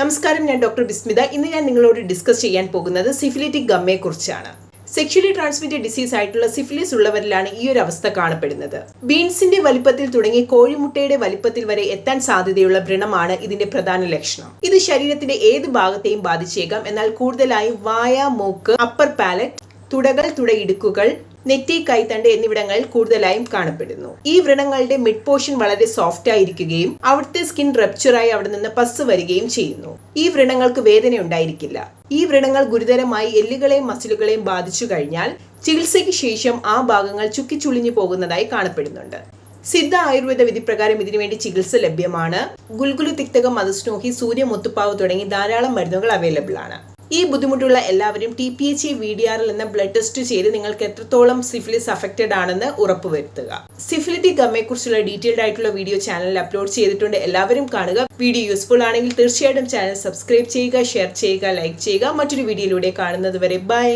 നമസ്കാരം ഞാൻ ഡോക്ടർ ബിസ്മിത. ഇന്ന് ഞാൻ നിങ്ങളോട് ഡിസ്കസ് ചെയ്യാൻ പോകുന്നത് സിഫിലിറ്റിക് ഗമ്മയെ കുറിച്ചാണ് സെക്ഷലി ട്രാൻസ്മിറ്റഡ് ഡിസീസ് ആയിട്ടുള്ള സിഫിലിസ് ഉള്ളവരിലാണ് ഈ ഒരു അവസ്ഥ കാണപ്പെടുന്നത്. ബീൻസിന്റെ വലിപ്പത്തിൽ തുടങ്ങി കോഴിമുട്ടയുടെ വലിപ്പത്തിൽ വരെ എത്താൻ സാധ്യതയുള്ള വ്രണമാണ് ഇതിന്റെ പ്രധാന ലക്ഷണം. ഇത് ശരീരത്തിന്റെ ഏത് ഭാഗത്തെയും ബാധിച്ചേക്കാം. എന്നാൽ കൂടുതലായി വായ മൂക്ക് അപ്പർ പാലറ്റ് തുടകൾ തുടയിടുക്കുകൾ നെറ്റി കൈത്തണ്ട് എന്നിവിടങ്ങളിൽ കൂടുതലായും കാണപ്പെടുന്നു. ഈ വ്രണങ്ങളുടെ മിഡ് പോർഷൻ വളരെ സോഫ്റ്റ് ആയിരിക്കുകയും അവിടുത്തെ സ്കിൻ റപ്ചറായി അവിടെ നിന്ന് പസ് വരികയും ചെയ്യുന്നു. ഈ വ്രണങ്ങൾക്ക് വേദന ഉണ്ടായിരിക്കില്ല. ഈ വ്രണങ്ങൾ ഗുരുതരമായി എല്ലുകളെയും മസിലുകളെയും ബാധിച്ചു കഴിഞ്ഞാൽ ചികിത്സയ്ക്ക് ശേഷം ആ ഭാഗങ്ങൾ ചുക്കിച്ചുളിഞ്ഞു പോകുന്നതായി കാണപ്പെടുന്നുണ്ട്. സിദ്ധ ആയുർവേദ വിധിപ്രകാരം ഇതിനുവേണ്ടി ചികിത്സ ലഭ്യമാണ്. ഗുൽഗുലു തിക്തകം മതസ്നോഹി സൂര്യ മുത്തുപ്പാവ് തുടങ്ങി ധാരാളം മരുന്നുകൾ അവൈലബിൾ ആണ്. ഈ ബുദ്ധിമുട്ടുള്ള എല്ലാവരും T P H V D ആറിൽ നിന്ന് ബ്ലഡ് ടെസ്റ്റ് ചെയ്ത് നിങ്ങൾക്ക് എത്രത്തോളം സിഫിലിസ് അഫക്റ്റഡ് ആണെന്ന് ഉറപ്പുവരുത്തുക. സിഫിലിറ്റിക് ഗമ്മയെക്കുറിച്ചുള്ള ഡീറ്റെയിൽഡ് ആയിട്ടുള്ള വീഡിയോ ചാനലിൽ അപ്ലോഡ് ചെയ്തിട്ടുണ്ട്. എല്ലാവരും കാണുക. വീഡിയോ യൂസ്ഫുൾ ആണെങ്കിൽ തീർച്ചയായിട്ടും ചാനൽ സബ്സ്ക്രൈബ് ചെയ്യുക ഷെയർ ചെയ്യുക ലൈക്ക് ചെയ്യുക. മറ്റൊരു വീഡിയോയിലൂടെ കാണുന്നത് വരെ. ബൈ